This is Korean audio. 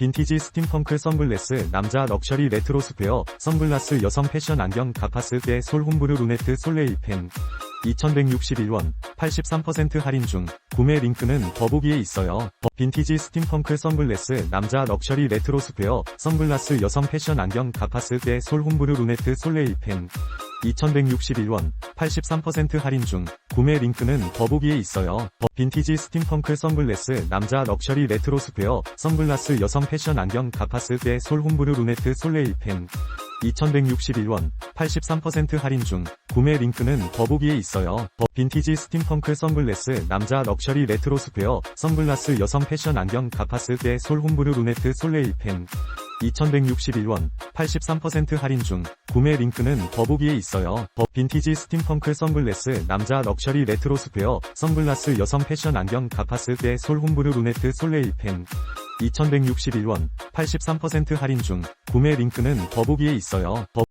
빈티지 스팀펑크 선글라스 남자 럭셔리 레트로 스페어 선글라스 여성 패션 안경 가파스 때 솔홈브르 루네트 솔레일 펜. 2161원 83% 할인 중. 구매 링크는 더보기에 있어요. 빈티지 스팀펑크 선글라스 남자 럭셔리 레트로 스페어 선글라스 여성 패션 안경 가파스 때 솔홈브르 루네트 솔레일 펜. 2161원 83% 할인 중 구매 링크는 더보기에 있어요. 빈티지 스팀펑크 선글라스 남자 럭셔리 레트로 스페어 선글라스 여성 패션 안경 가파스 때 솔홈브르 루네트 솔레일 펜 2161원 83% 할인 중 구매 링크는 더보기에 있어요. 빈티지 스팀펑크 선글라스 남자 럭셔리 레트로 스페어 선글라스 여성 패션 안경 가파스 때 솔홈브르 루네트 솔레일 펜 2161원 83% 할인 중 구매 링크는 더보기에 있어요. 빈티지 스팀펑크 선글라스 남자 럭셔리 레트로 스페어 선글라스 여성 패션 안경 가파스 때 솔홈브르 루네트 솔레일 펜 2161원 83% 할인 중 구매 링크는 더보기에 있어요.